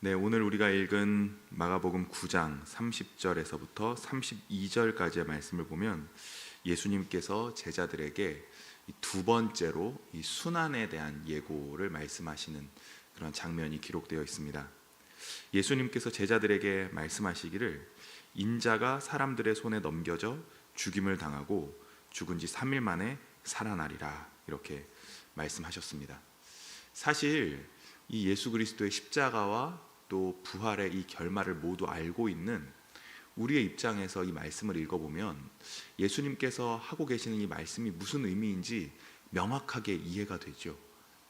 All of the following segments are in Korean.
네, 오늘 우리가 읽은 마가복음 9장 30절에서부터 32절까지의 말씀을 보면 예수님께서 제자들에게 이두 번째로 이 순환에 대한 예고를 말씀하시는 그런 장면이 기록되어 있습니다. 예수님께서 제자들에게 말씀하시기를 인자가 사람들의 손에 넘겨져 죽임을 당하고 죽은 지 3일 만에 살아나리라 이렇게 말씀하셨습니다. 사실 이 예수 그리스도의 십자가와 또 부활의 이 결말을 모두 알고 있는 우리의 입장에서 이 말씀을 읽어보면 예수님께서 하고 계시는 이 말씀이 무슨 의미인지 명확하게 이해가 되죠.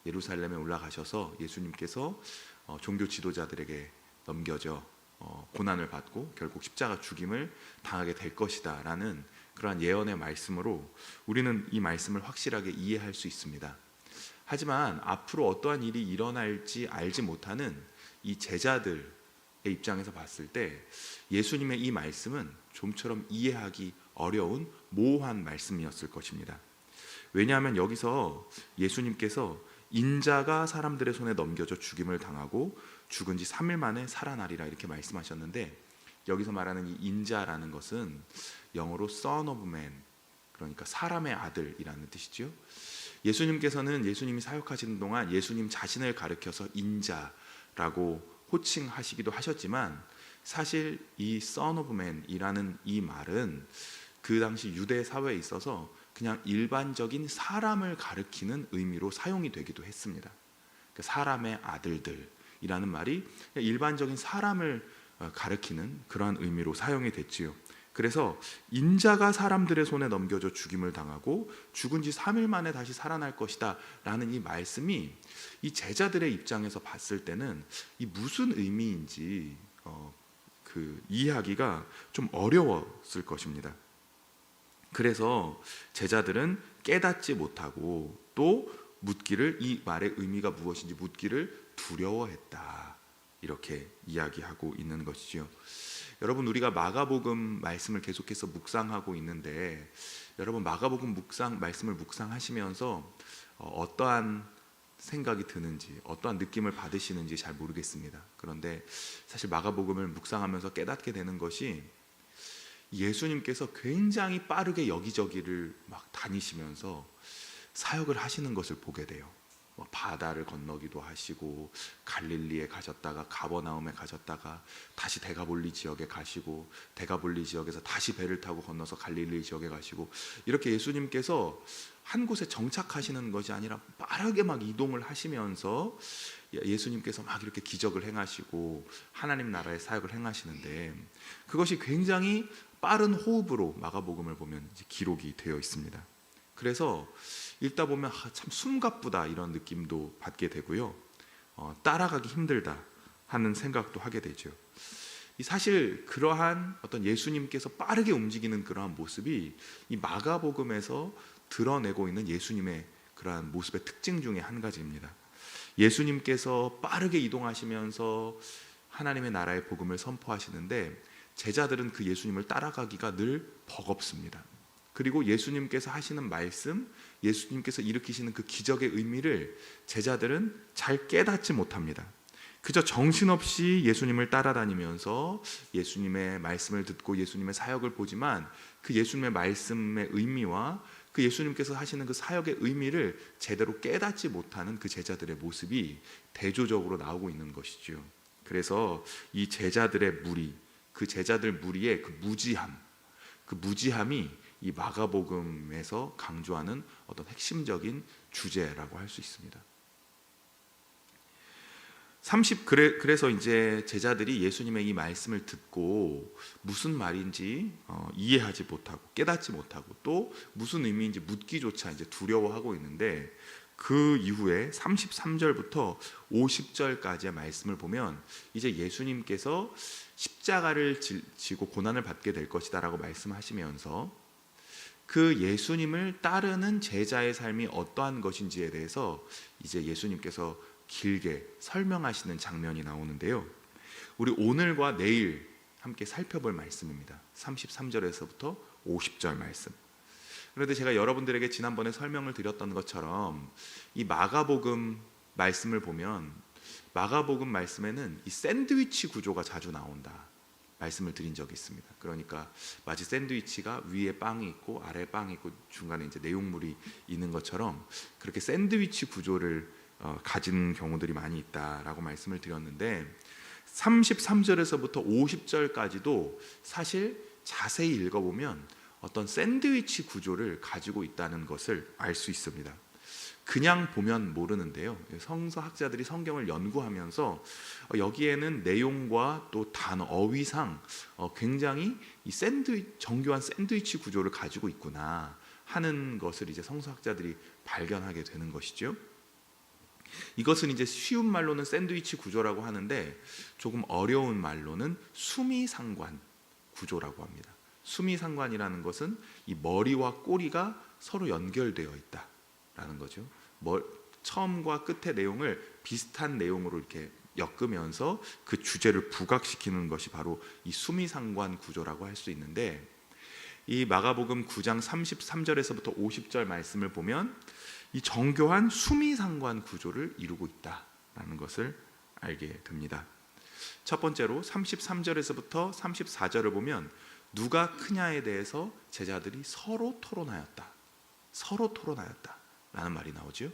예루살렘에 올라가셔서 예수님께서 어, 종교 지도자들에게 넘겨져 어, 고난을 받고 결국 십자가 죽임을 당하게 될 것이다라는 그러한 예언의 말씀으로 우리는 이 말씀을 확실하게 이해할 수 있습니다. 하지만 앞으로 어떠한 일이 일어날지 알지 못하는 이 제자들의 입장에서 봤을 때 예수님의 이 말씀은 좀처럼 이해하기 어려운 모호한 말씀이었을 것입니다. 왜냐하면 여기서 예수님께서 인자가 사람들의 손에 넘겨져 죽임을 당하고 죽은 지 3일 만에 살아나리라 이렇게 말씀하셨는데 여기서 말하는 이 인자라는 것은 영어로 son of man 그러니까 사람의 아들이라는 뜻이죠. 예수님께서는 예수님이 사역하시는 동안 예수님 자신을 가리켜서 인자 라고 호칭하시기도 하셨지만 사실 이 son of man이라는 이 말은 그 당시 유대 사회에 있어서 그냥 일반적인 사람을 가리키는 의미로 사용이 되기도 했습니다. 그 사람의 아들들이라는 말이 일반적인 사람을 어, 가리키는 그러한 의미로 사용이 됐지요. 그래서 인자가 사람들의 손에 넘겨져 죽임을 당하고 죽은 지 3일 만에 다시 살아날 것이다 라는 이 말씀이 이 제자들의 입장에서 봤을 때는 이 무슨 의미인지 어, 그 이해하기가 좀 어려웠을 것입니다. 그래서 제자들은 깨닫지 못하고 또 묻기를 이 말의 의미가 무엇인지 묻기를 두려워했다. 이렇게 이야기하고 있는 것이죠. 여러분 우리가 마가복음 말씀을 계속해서 묵상하고 있는데 여러분 마가복음 묵상 말씀을 묵상하시면서 어, 어떠한 생각이 드는지 어떠한 느낌을 받으시는지 잘 모르겠습니다. 그런데 사실 마가복음을 묵상하면서 깨닫게 되는 것이 예수님께서 굉장히 빠르게 여기저기를 막 다니시면서 사역을 하시는 것을 보게 돼요. 뭐 바다를 건너기도 하시고 갈릴리에 가셨다가 가버나움에 가셨다가 다시 대가볼리 지역에 가시고 대가볼리 지역에서 다시 배를 타고 건너서 갈릴리 지역에 가시고 이렇게 예수님께서 한 곳에 정착하시는 것이 아니라 빠르게 막 이동을 하시면서 예수님께서 막 이렇게 기적을 행하시고 하나님 나라의 사역을 행하시는데 그것이 굉장히 빠른 호흡으로 마가복음을 보면 기록이 되어 있습니다. 그래서 읽다 보면 아, 참 숨가쁘다 이런 느낌도 받게 되고요. 어, 따라가기 힘들다 하는 생각도 하게 되죠. 이 사실 그러한 어떤 예수님께서 빠르게 움직이는 그러한 모습이 이 마가복음에서 드러내고 있는 예수님의 그러한 모습의 특징 중에 한 가지입니다. 예수님께서 빠르게 이동하시면서 하나님의 나라의 복음을 선포하시는데 제자들은 그 예수님을 따라가기가 늘 버겁습니다. 그리고 예수님께서 하시는 말씀, 예수님께서 일으키시는 그 기적의 의미를 제자들은 잘 깨닫지 못합니다. 그저 정신없이 예수님을 따라다니면서 예수님의 말씀을 듣고 예수님의 사역을 보지만 그 예수님의 말씀의 의미와 그 예수님께서 하시는 그 사역의 의미를 제대로 깨닫지 못하는 그 제자들의 모습이 대조적으로 나오고 있는 것이죠. 그래서 이 제자들의 무리, 그 제자들 무리의 그 무지함, 그 무지함이 이 마가복음에서 강조하는 어떤 핵심적인 주제라고 할 수 있습니다. 30 그래, 그래서 이제 제자들이 예수님의 이 말씀을 듣고 무슨 말인지 어, 이해하지 못하고 깨닫지 못하고 또 무슨 의미인지 묻기조차 이제 두려워하고 있는데 그 이후에 33절부터 50절까지의 말씀을 보면 이제 예수님께서 십자가를 지고 고난을 받게 될 것이다라고 말씀하시면서 그 예수님을 따르는 제자의 삶이 어떠한 것인지에 대해서 이제 예수님께서 길게 설명하시는 장면이 나오는데요. 우리 오늘과 내일 함께 살펴볼 말씀입니다. 33절에서부터 50절 말씀. 그런데 제가 여러분들에게 지난번에 설명을 드렸던 것처럼 이 마가복음 말씀을 보면 마가복음 말씀에는 이 샌드위치 구조가 자주 나온다. 말씀을 드린 적이 있습니다. 그러니까 마치 샌드위치가 위에 빵이 있고 아래 빵이 있고 중간에 이제 내용물이 있는 것처럼 그렇게 샌드위치 구조를 어, 가진 경우들이 많이 있다라고 말씀을 드렸는데 33절에서부터 50절까지도 사실 자세히 읽어보면 어떤 샌드위치 구조를 가지고 있다는 것을 알 수 있습니다. 그냥 보면 모르는데요. 성서학자들이 성경을 연구하면서 어, 여기에는 내용과 또 단어 어휘상 어, 굉장히 이 샌드위 정교한 샌드위치 구조를 가지고 있구나 하는 것을 이제 성서학자들이 발견하게 되는 것이죠. 이것은 이제 쉬운 말로는 샌드위치 구조라고 하는데 조금 어려운 말로는 수미상관 구조라고 합니다. 수미상관이라는 것은 이 머리와 꼬리가 서로 연결되어 있다라는 거죠. 뭐, 처음과 끝의 내용을 비슷한 내용으로 이렇게 엮으면서 그 주제를 부각시키는 것이 바로 이 수미상관 구조라고 할 수 있는데 이 마가복음 9장 33절에서부터 50절 말씀을 보면 이 정교한 수미상관 구조를 이루고 있다라는 것을 알게 됩니다. 첫 번째로 33절에서부터 34절을 보면 누가 크냐에 대해서 제자들이 서로 토론하였다. 서로 토론하였다 라는 말이 나오죠.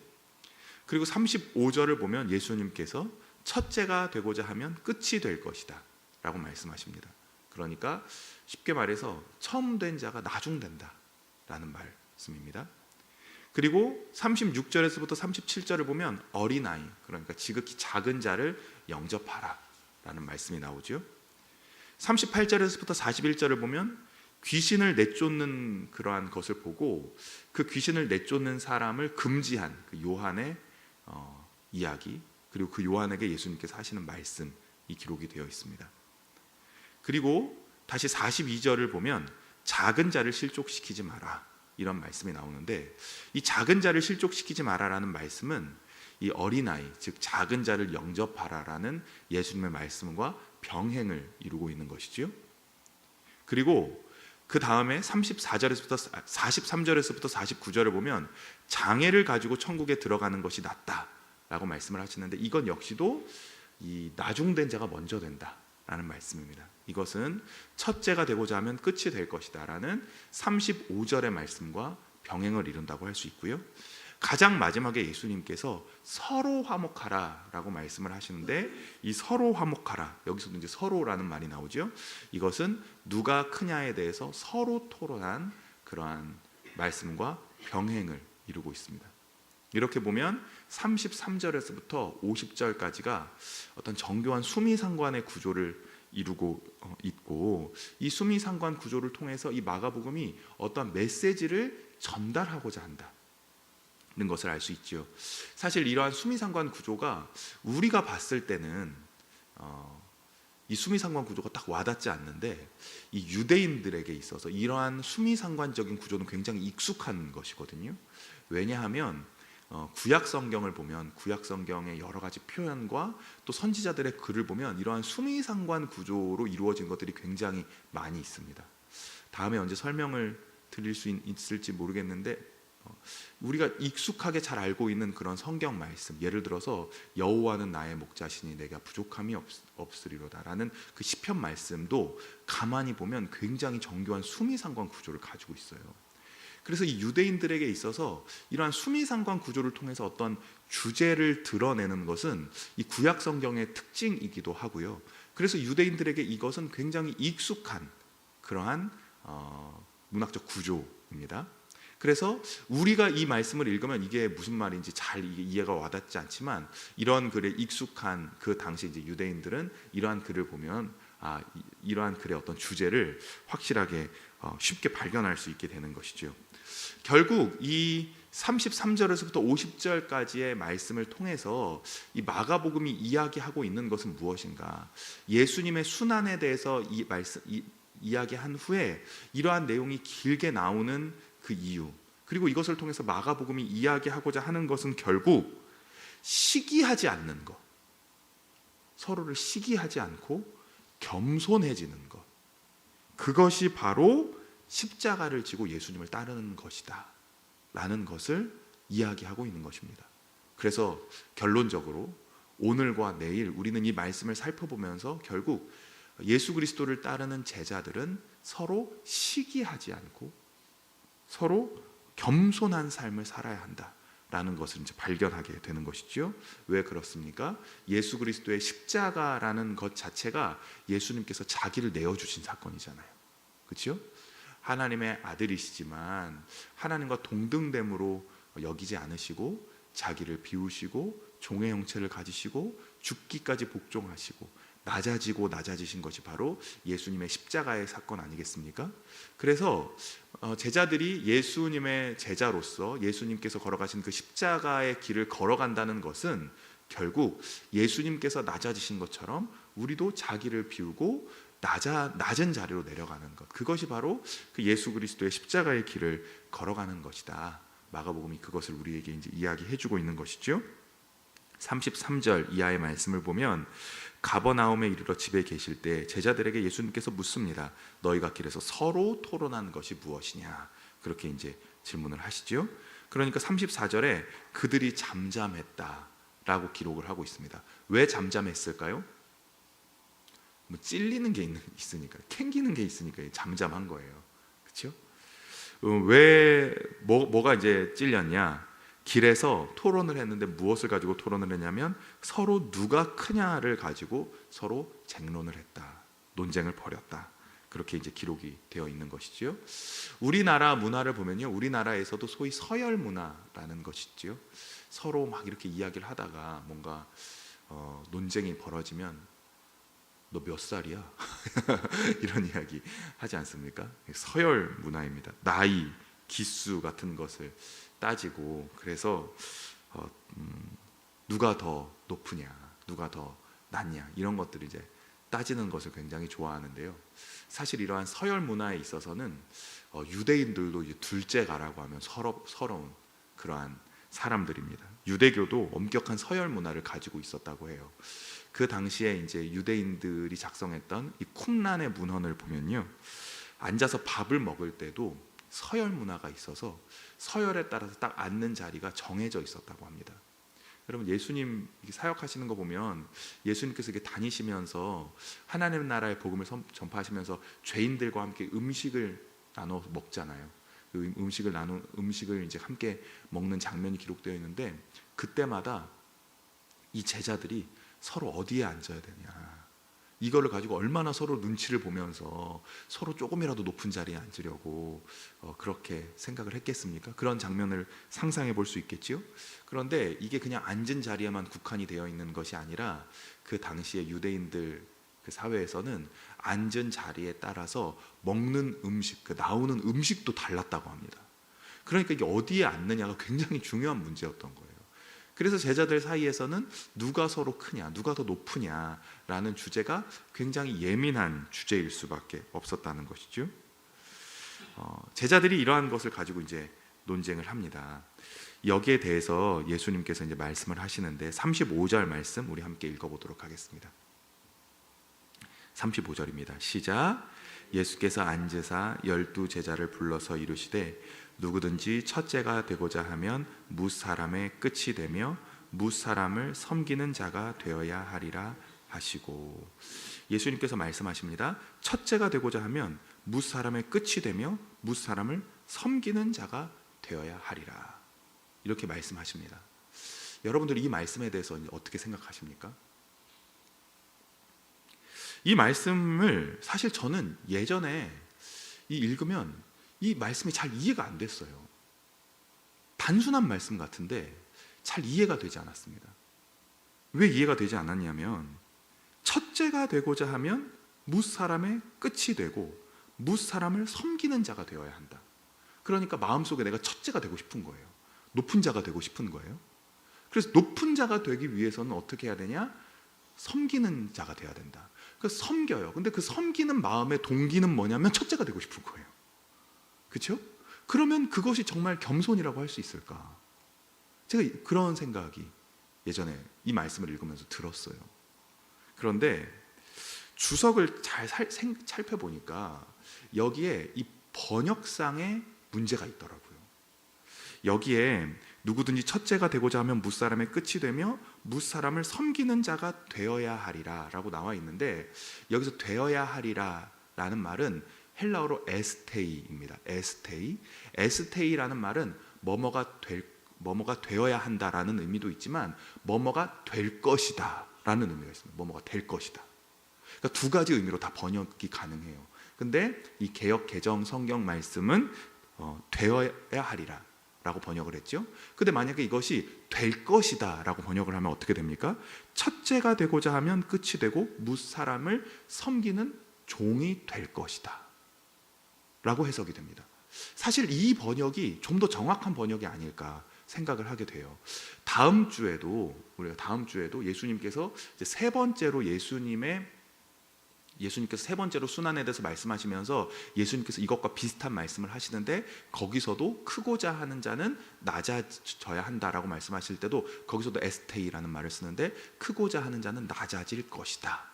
그리고 35절을 보면 예수님께서 첫째가 되고자 하면 끝이 될 것이다 라고 말씀하십니다. 그러니까 쉽게 말해서 처음 된 자가 나중 된다 라는 말씀입니다. 그리고 36절에서부터 37절을 보면 어린아이 그러니까 지극히 작은 자를 영접하라 라는 말씀이 나오죠. 38절에서부터 41절을 보면 귀신을 내쫓는 그러한 것을 보고 그 귀신을 내쫓는 사람을 금지한 그 요한의 어, 이야기 그리고 그 요한에게 예수님께서 하시는 말씀이 기록이 되어 있습니다. 그리고 다시 42절을 보면 작은 자를 실족시키지 마라 이런 말씀이 나오는데 이 작은 자를 실족시키지 마라라는 말씀은 이 어린아이 즉 작은 자를 영접하라라는 예수님의 말씀과 병행을 이루고 있는 것이지요. 그리고 그 다음에 34절에서부터 43절에서부터 49절을 보면 장애를 가지고 천국에 들어가는 것이 낫다라고 말씀을 하시는데 이건 역시도 이 나중된 자가 먼저 된다라는 말씀입니다. 이것은 첫째가 되고자 하면 끝이 될 것이다라는 35절의 말씀과 병행을 이룬다고 할 수 있고요. 가장 마지막에 예수님께서 서로 화목하라라고 말씀을 하시는데 이 서로 화목하라 여기서도 이제 서로라는 말이 나오죠. 이것은 누가 크냐에 대해서 서로 토론한 그러한 말씀과 병행을 이루고 있습니다. 이렇게 보면 33절에서부터 50절까지가 어떤 정교한 수미상관의 구조를 이루고 어, 있고 이 수미상관 구조를 통해서 이 마가복음이 어떤 메시지를 전달하고자 한다. 는 것을 알 수 있죠. 사실 이러한 수미상관 구조가 우리가 봤을 때는 어, 이 수미상관 구조가 딱 와닿지 않는데 이 유대인들에게 있어서 이러한 수미상관적인 구조는 굉장히 익숙한 것이거든요. 왜냐하면 어, 구약 성경을 보면 구약 성경의 여러 가지 표현과 또 선지자들의 글을 보면 이러한 수미상관 구조로 이루어진 것들이 굉장히 많이 있습니다. 다음에 언제 설명을 드릴 수 있을지 모르겠는데 어, 우리가 익숙하게 잘 알고 있는 그런 성경 말씀 예를 들어서 여호와는 나의 목자시니 내가 부족함이 없, 없으리로다라는 그 시편 말씀도 가만히 보면 굉장히 정교한 수미상관 구조를 가지고 있어요. 그래서 이 유대인들에게 있어서 이러한 수미상관 구조를 통해서 어떤 주제를 드러내는 것은 이 구약 성경의 특징이기도 하고요. 그래서 유대인들에게 이것은 굉장히 익숙한 그러한 어, 문학적 구조입니다. 그래서 우리가 이 말씀을 읽으면 이게 무슨 말인지 잘 이해가 와닿지 않지만 이런 글에 익숙한 그 당시 이제 유대인들은 이러한 글을 보면 아 이러한 글의 어떤 주제를 확실하게 어, 쉽게 발견할 수 있게 되는 것이죠. 결국 이 33절에서부터 50절까지의 말씀을 통해서 이 마가복음이 이야기하고 있는 것은 무엇인가? 예수님의 순환에 대해서 이 말씀 이, 이야기한 후에 이러한 내용이 길게 나오는 그 이유 그리고 이것을 통해서 마가복음이 이야기하고자 하는 것은 결국 시기하지 않는 것 서로를 시기하지 않고 겸손해지는 것 그것이 바로 십자가를 지고 예수님을 따르는 것이다 라는 것을 이야기하고 있는 것입니다. 그래서 결론적으로 오늘과 내일 우리는 이 말씀을 살펴보면서 결국 예수 그리스도를 따르는 제자들은 서로 시기하지 않고 서로 겸손한 삶을 살아야 한다 라는 것을 이제 발견하게 되는 것이죠. 왜 그렇습니까? 예수 그리스도의 십자가라는 것 자체가 예수님께서 자기를 내어 주신 사건이잖아요. 그렇죠? 하나님의 아들이시지만 하나님과 동등됨으로 여기지 않으시고 자기를 비우시고 종의 형체를 가지시고 죽기까지 복종하시고 낮아지고 낮아지신 것이 바로 예수님의 십자가의 사건 아니겠습니까? 그래서 어, 제자들이 예수님의 제자로서 예수님께서 걸어가신 그 십자가의 길을 걸어간다는 것은 결국 예수님께서 낮아지신 것처럼 우리도 자기를 비우고 낮아, 낮은 자리로 내려가는 것 그것이 바로 그 예수 그리스도의 십자가의 길을 걸어가는 것이다. 마가복음이 그것을 우리에게 이제 이야기해 주고 있는 것이죠. 33절 이하의 말씀을 보면 가버나움에 이르러 집에 계실 때 제자들에게 예수님께서 묻습니다. 너희가 길에서 서로 토론한 것이 무엇이냐? 그렇게 이제 질문을 하시죠. 그러니까 34절에 그들이 잠잠했다라고 기록을 하고 있습니다. 왜 잠잠했을까요? 뭐 찔리는 게 있는, 있으니까, 캥기는 게 있으니까 잠잠한 거예요. 그렇죠? 왜 뭐, 뭐가 이제 찔렸냐? 길에서 토론을 했는데 무엇을 가지고 토론을 했냐면 서로 누가 크냐를 가지고 서로 쟁론을 했다. 논쟁을 벌였다. 그렇게 이제 기록이 되어 있는 것이지요. 우리나라 문화를 보면요. 우리나라에서도 소위 서열 문화라는 것이지요. 서로 막 이렇게 이야기를 하다가 뭔가 어, 논쟁이 벌어지면 너 몇 살이야? 이런 이야기 하지 않습니까? 서열 문화입니다. 나이, 기수 같은 것을 따지고 그래서 어, 음, 누가 더 높으냐, 누가 더 낮냐 이런 것들을 이제 따지는 것을 굉장히 좋아하는데요. 사실 이러한 서열 문화에 있어서는 어, 유대인들도 둘째가라고 하면 서러, 서러운 그러한 사람들입니다. 유대교도 엄격한 서열 문화를 가지고 있었다고 해요. 그 당시에 이제 유대인들이 작성했던 이 쿰란의 문헌을 보면요. 앉아서 밥을 먹을 때도 서열 문화가 있어서 서열에 따라서 딱 앉는 자리가 정해져 있었다고 합니다. 여러분 예수님 사역하시는 거 보면 예수님께서 이렇게 다니시면서 하나님 나라의 복음을 전파하시면서 죄인들과 함께 음식을 나눠 먹잖아요. 그 음식을 나누 음식을 이제 함께 먹는 장면이 기록되어 있는데 그때마다 이 제자들이 서로 어디에 앉아야 되냐. 이거를 가지고 얼마나 서로 눈치를 보면서 서로 조금이라도 높은 자리에 앉으려고 어, 그렇게 생각을 했겠습니까? 그런 장면을 상상해 볼 수 있겠지요. 그런데 이게 그냥 앉은 자리에만 국한이 되어 있는 것이 아니라 그 당시에 유대인들 그 사회에서는 앉은 자리에 따라서 먹는 음식, 그 나오는 음식도 달랐다고 합니다. 그러니까 이게 어디에 앉느냐가 굉장히 중요한 문제였던 거예요. 그래서 제자들 사이에서는 누가 서로 크냐, 누가 더 높으냐라는 주제가 굉장히 예민한 주제일 수밖에 없었다는 것이죠. 어, 제자들이 이러한 것을 가지고 이제 논쟁을 합니다. 여기에 대해서 예수님께서 이제 말씀을 하시는데 35절 말씀 우리 함께 읽어보도록 하겠습니다. 35절입니다. 시작. 예수께서 앉으사 열두 제자를 불러서 이르시되 누구든지 첫째가 되고자 하면 무사람의 끝이 되며 무사람을 섬기는 자가 되어야 하리라 하시고 예수님께서 말씀하십니다. 첫째가 되고자 하면 무사람의 끝이 되며 무사람을 섬기는 자가 되어야 하리라. 이렇게 말씀하십니다. 여러분들 이 말씀에 대해서 어떻게 생각하십니까? 이 말씀을 사실 저는 예전에 이 읽으면 이 말씀이 잘 이해가 안 됐어요. 단순한 말씀 같은데 잘 이해가 되지 않았습니다. 왜 이해가 되지 않았냐면 첫째가 되고자 하면 무사람의 끝이 되고 무사람을 섬기는 자가 되어야 한다. 그러니까 마음속에 내가 첫째가 되고 싶은 거예요. 높은 자가 되고 싶은 거예요. 그래서 높은 자가 되기 위해서는 어떻게 해야 되냐? 섬기는 자가 돼야 된다. 그 섬겨요. 근데 그 섬기는 마음의 동기는 뭐냐면 첫째가 되고 싶은 거예요. 그렇죠? 그러면 그것이 정말 겸손이라고 할 수 있을까? 제가 그런 생각이 예전에 이 말씀을 읽으면서 들었어요. 그런데 주석을 잘 살펴보니까 여기에 이 번역상의 문제가 있더라고요. 여기에 누구든지 첫째가 되고자 하면 무사람의 끝이 되며 무사람을 섬기는 자가 되어야 하리라라고 나와 있는데 여기서 되어야 하리라라는 말은 헬라어로 에스테이입니다. 에스테이. 에스테이라는 말은 뭐뭐가 될 뭐뭐가 되어야 한다라는 의미도 있지만 뭐뭐가 될 것이다라는 의미가 있습니다. 뭐뭐가 될 것이다. 그러니까 두 가지 의미로 다 번역이 가능해요. 근데 이 개역 개정 성경 말씀은 어, 되어야 하리라 라고 번역을 했죠. 근데 만약에 이것이 될 것이다 라고 번역을 하면 어떻게 됩니까? 첫째가 되고자 하면 끝이 되고 무사람을 섬기는 종이 될 것이다. 라고 해석이 됩니다. 사실 이 번역이 좀 더 정확한 번역이 아닐까 생각을 하게 돼요. 다음 주에도 우리가 다음 주에도 예수님께서 세 번째로 예수님의 예수님께서 세 번째로 순환에 대해서 말씀하시면서 예수님께서 이것과 비슷한 말씀을 하시는데 거기서도 크고자 하는 자는 낮아져야 한다라고 말씀하실 때도 거기서도 에스테이라는 말을 쓰는데 크고자 하는 자는 낮아질 것이다.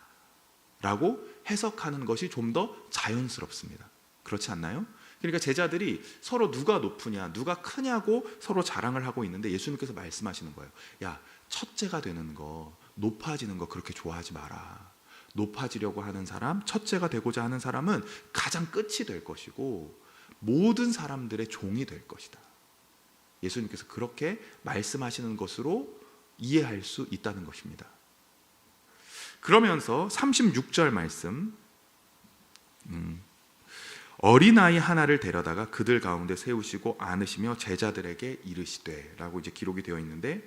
라고 해석하는 것이 좀 더 자연스럽습니다. 그렇지 않나요? 그러니까 제자들이 서로 누가 높으냐, 누가 크냐고 서로 자랑을 하고 있는데 예수님께서 말씀하시는 거예요. 야, 첫째가 되는 거, 높아지는 거 그렇게 좋아하지 마라. 높아지려고 하는 사람, 첫째가 되고자 하는 사람은 가장 끝이 될 것이고 모든 사람들의 종이 될 것이다. 예수님께서 그렇게 말씀하시는 것으로 이해할 수 있다는 것입니다. 그러면서 36절 말씀 음, 어린아이 하나를 데려다가 그들 가운데 세우시고 안으시며 제자들에게 이르시되 라고 이제 기록이 되어 있는데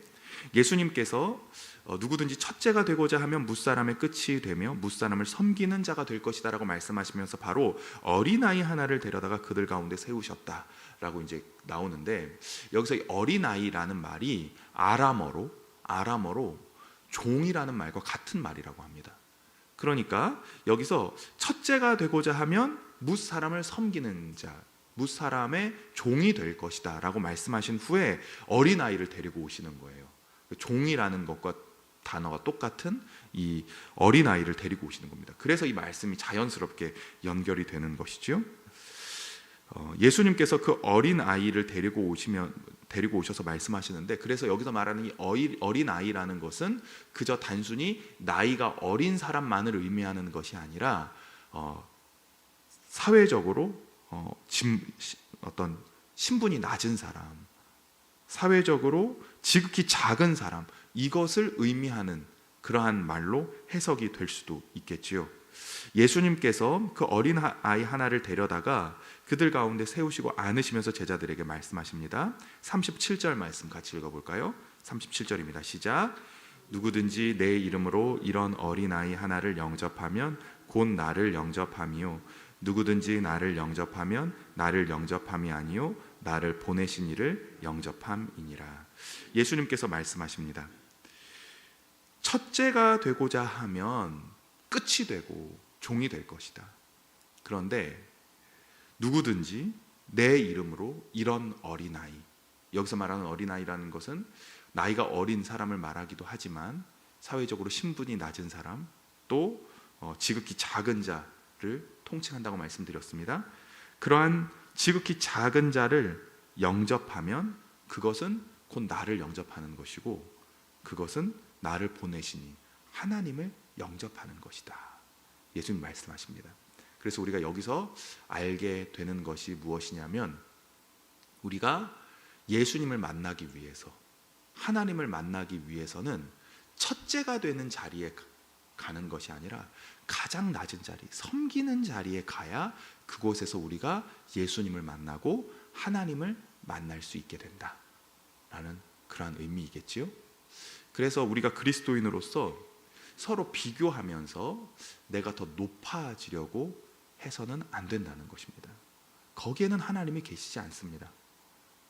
예수님께서 어, 누구든지 첫째가 되고자 하면 무사람의 끝이 되며 무사람을 섬기는 자가 될 것이다라고 말씀하시면서 바로 어린아이 하나를 데려다가 그들 가운데 세우셨다라고 이제 나오는데 여기서 이 어린아이라는 말이 아람어로 아람어로 종이라는 말과 같은 말이라고 합니다. 그러니까 여기서 첫째가 되고자 하면 무사람을 섬기는 자, 무사람의 종이 될 것이다라고 말씀하신 후에 어린 아이를 데리고 오시는 거예요. 종이라는 것과 단어가 똑같은 이 어린 아이를 데리고 오시는 겁니다. 그래서 이 말씀이 자연스럽게 연결이 되는 것이죠. 어, 예수님께서 그 어린 아이를 데리고 오시면 데리고 오셔서 말씀하시는데 그래서 여기서 말하는 이 어린 아이라는 것은 그저 단순히 나이가 어린 사람만을 의미하는 것이 아니라 어, 사회적으로 어, 진, 어떤 신분이 낮은 사람, 사회적으로 지극히 작은 사람 이것을 의미하는 그러한 말로 해석이 될 수도 있겠지요. 예수님께서 그 어린 아이 하나를 데려다가 그들 가운데 세우시고 안으시면서 제자들에게 말씀하십니다. 37절 말씀 같이 읽어볼까요? 37절입니다. 시작. 누구든지 내 이름으로 이런 어린 아이 하나를 영접하면 곧 나를 영접함이요. 누구든지 나를 영접하면 나를 영접함이 아니요 나를 보내신 이를 영접함이니라. 예수님께서 말씀하십니다. 첫째가 되고자 하면 끝이 되고 종이 될 것이다. 그런데 누구든지 내 이름으로 이런 어린아이 여기서 말하는 어린아이라는 것은 나이가 어린 사람을 말하기도 하지만 사회적으로 신분이 낮은 사람 또 어, 지극히 작은 자를 통칭한다고 말씀드렸습니다. 그러한 지극히 작은 자를 영접하면 그것은 곧 나를 영접하는 것이고 그것은 나를 보내시니 하나님을 영접하는 것이다. 예수님 말씀하십니다. 그래서 우리가 여기서 알게 되는 것이 무엇이냐면 우리가 예수님을 만나기 위해서 하나님을 만나기 위해서는 첫째가 되는 자리에 가는 것이 아니라 가장 낮은 자리, 섬기는 자리에 가야 그곳에서 우리가 예수님을 만나고 하나님을 만날 수 있게 된다. 라는 그러한 의미이겠지요. 그래서 우리가 그리스도인으로서 서로 비교하면서 내가 더 높아지려고 해서는 안 된다는 것입니다. 거기에는 하나님이 계시지 않습니다.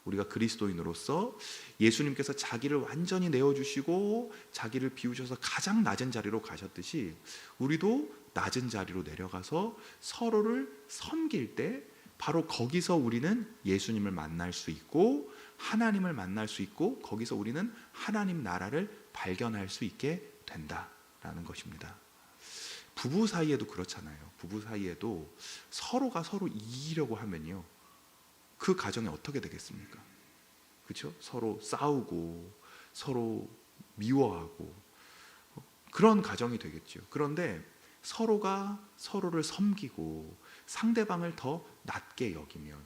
우리가 그리스도인으로서 예수님께서 자기를 완전히 내어주시고 자기를 비우셔서 가장 낮은 자리로 가셨듯이 우리도 낮은 자리로 내려가서 서로를 섬길 때 바로 거기서 우리는 예수님을 만날 수 있고 하나님을 만날 수 있고 거기서 우리는 하나님 나라를 발견할 수 있게 된다 라는 것입니다. 부부 사이에도 그렇잖아요. 부부 사이에도 서로가 서로 이기려고 하면요. 그 가정이 어떻게 되겠습니까? 그렇죠? 서로 싸우고 서로 미워하고 어, 그런 가정이 되겠죠. 그런데 서로가 서로를 섬기고 상대방을 더 낮게 여기면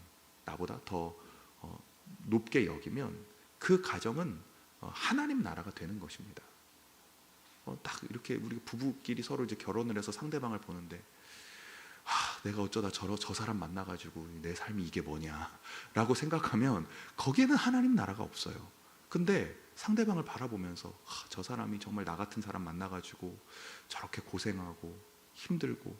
나보다 더 어, 높게 여기면 그 가정은 어, 하나님 나라가 되는 것입니다. 어, 딱 이렇게 우리 부부끼리 서로 이제 결혼을 해서 상대방을 보는데 아, 내가 어쩌다 저, 저 사람 만나가지고 내 삶이 이게 뭐냐라고 생각하면 거기에는 하나님 나라가 없어요. 근데 상대방을 바라보면서 아, 저 사람이 정말 나 같은 사람 만나가지고 저렇게 고생하고 힘들고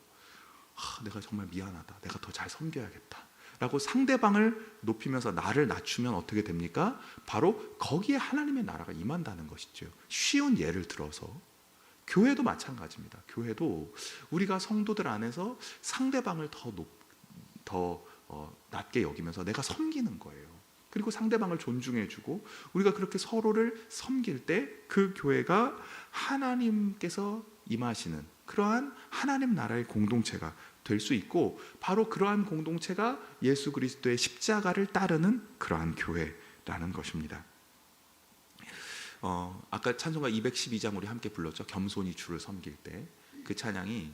아, 내가 정말 미안하다. 내가 더 잘 섬겨야겠다. 라고 상대방을 높이면서 나를 낮추면 어떻게 됩니까? 바로 거기에 하나님의 나라가 임한다는 것이죠. 쉬운 예를 들어서 교회도 마찬가지입니다. 교회도 우리가 성도들 안에서 상대방을 더 높, 더 어, 낮게 여기면서 내가 섬기는 거예요. 그리고 상대방을 존중해주고 우리가 그렇게 서로를 섬길 때 그 교회가 하나님께서 임하시는 그러한 하나님 나라의 공동체가 될 수 있고 바로 그러한 공동체가 예수 그리스도의 십자가를 따르는 그러한 교회라는 것입니다. 어, 아까 찬송가 212장 우리 함께 불렀죠. 겸손히 주를 섬길 때 그 찬양이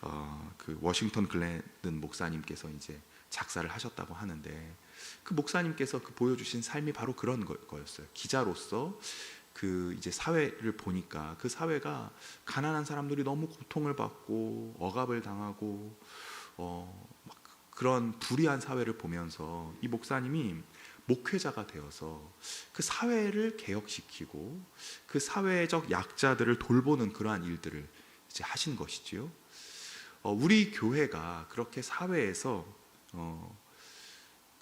어, 그 워싱턴 글렌든 목사님께서 이제 작사를 하셨다고 하는데 그 목사님께서 그 보여주신 삶이 바로 그런 거, 거였어요. 기자로서 그 이제 사회를 보니까 그 사회가 가난한 사람들이 너무 고통을 받고 억압을 당하고 어, 막 그런 불의한 사회를 보면서 이 목사님이 목회자가 되어서 그 사회를 개혁시키고 그 사회적 약자들을 돌보는 그러한 일들을 이제 하신 것이지요. 어, 우리 교회가 그렇게 사회에서 어,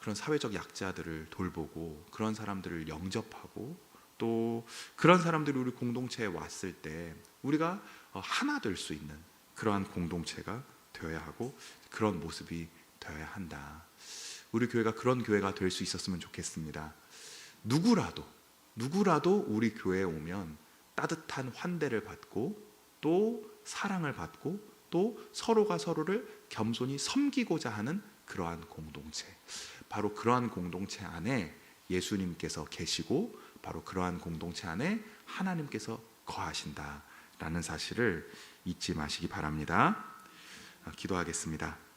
그런 사회적 약자들을 돌보고 그런 사람들을 영접하고 또 그런 사람들이 우리 공동체에 왔을 때 우리가 어, 하나 될 수 있는 그러한 공동체가 되어야 하고 그런 모습이 되어야 한다. 우리 교회가 그런 교회가 될 수 있었으면 좋겠습니다. 누구라도 누구라도 우리 교회에 오면 따뜻한 환대를 받고 또 사랑을 받고 또 서로가 서로를 겸손히 섬기고자 하는 그러한 공동체. 바로 그러한 공동체 안에 예수님께서 계시고 바로 그러한 공동체 안에 하나님께서 거하신다라는 사실을 잊지 마시기 바랍니다. 아, 기도하겠습니다.